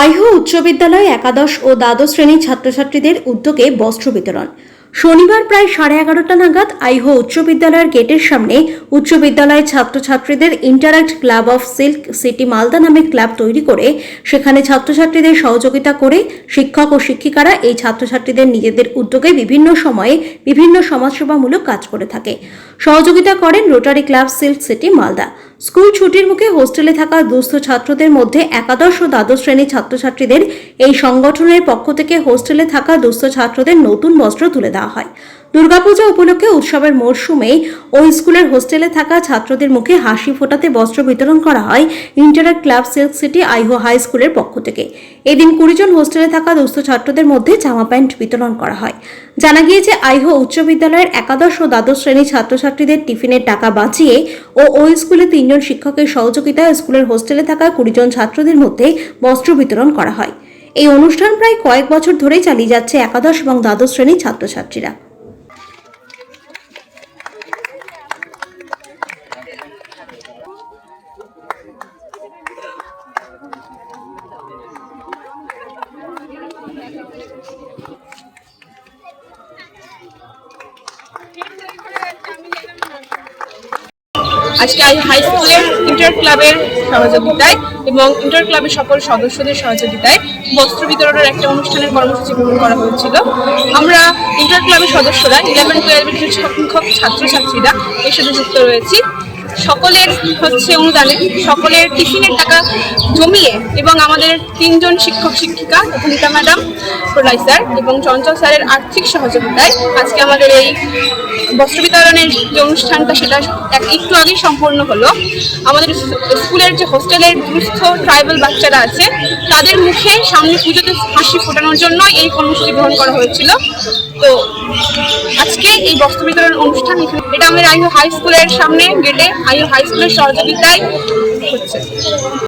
আইহ উচ্চ বিদ্যালয়, একাদশ ও দ্বাদশ শ্রেণির ছাত্রছাত্রীদের উদ্যোগে বস্ত্র বিতরণ। শনিবার প্রায় সাড়ে এগারোটা নাগাদ আইহো উচ্চ বিদ্যালয়ের গেটের সামনে উচ্চ বিদ্যালয়ের ছাত্রছাত্রীদের interact club of silk city Malda নামে ক্লাব তৈরি করে, সেখানে ছাত্রছাত্রীদের সহযোগিতা করে শিক্ষক ও শিক্ষিকারা এই ছাত্রছাত্রীদের নিজেদের উদ্যোগে বিভিন্ন সময়ে বিভিন্ন সমাজসেবামূলক কাজ করে থাকে। সহযোগিতা করেন rotary club silk city Malda. School ছুটির মুখে হোস্টেলে থাকা দুস্থ ছাত্রদের মধ্যে একাদশ ও দ্বাদশ শ্রেণির ছাত্রছাত্রীদের এই সংগঠনের পক্ষ থেকে হোস্টেলে থাকা দুস্থ ছাত্রদের নতুন বস্ত্র তুলে দেওয়া হয়। দুর্গাপূজা উপলক্ষে উৎসবের মরশুমে ওই স্কুলের হোস্টেলে থাকা ছাত্রদের মুখে হাসি ফোটাতে বস্ত্র বিতরণ করা হয় interact club silk city Aiho high স্কুলের পক্ষ থেকে। এদিন কুড়িজন হোস্টেলে থাকা দুস্থ ছাত্রদের মধ্যে জামা প্যান্ট বিতরণ করা হয়। জানা গিয়েছে, আইহো উচ্চ বিদ্যালয়ের একাদশ ও দ্বাদশ শ্রেণির ছাত্রছাত্রীদের টিফিনের টাকা বাঁচিয়ে ও ওই স্কুলে তিনজন শিক্ষকের সহযোগিতায় স্কুলের হোস্টেলে থাকা কুড়ি জন ছাত্রদের মধ্যে বস্ত্র বিতরণ করা হয়। এই অনুষ্ঠান প্রায় কয়েক বছর ধরেই চালিয়ে যাচ্ছে একাদশ এবং দ্বাদশ শ্রেণির ছাত্রছাত্রীরা। আজকে হাই স্কুলের ইন্টার ক্লাবের সহযোগিতায় এবং ইন্টার ক্লাবের সকল সদস্যদের সহযোগিতায় বস্ত্র বিতরণের একটা অনুষ্ঠানের কর্মসূচি গ্রহণ করা হয়েছিল। আমরা ইন্টার ক্লাবের সদস্যরা ইলেভেন টুয়েলভের কিছু সংখ্যক ছাত্রছাত্রীরা এর সাথে যুক্ত রয়েছি। সকলের হচ্ছে অনুদানে, সকলের টিফিনের টাকা জমিয়ে এবং আমাদের তিনজন শিক্ষক শিক্ষিকা, অভিনীতা ম্যাডাম প্রলয় স্যার এবং চঞ্চল স্যারের আর্থিক সহযোগিতায় আজকে আমাদের এই বস্ত্র বিতরণের যে অনুষ্ঠানটা সেটা এক একটু আগেই সম্পূর্ণ হলো। আমাদের স্কুলের যে হোস্টেলের দুস্থ ট্রাইবাল বাচ্চারা আছে, তাদের মুখে সামনে পুজোতে হাসি ফোটানোর জন্য এই কর্মসূচি গ্রহণ করা হয়েছিল। তো আজকে এই বস্ত্র বিতরণ অনুষ্ঠান এখানে, এটা আমাদের আইও হাই স্কুলের সামনে গেটে আইও হাই স্কুলের সহযোগিতায় হচ্ছে।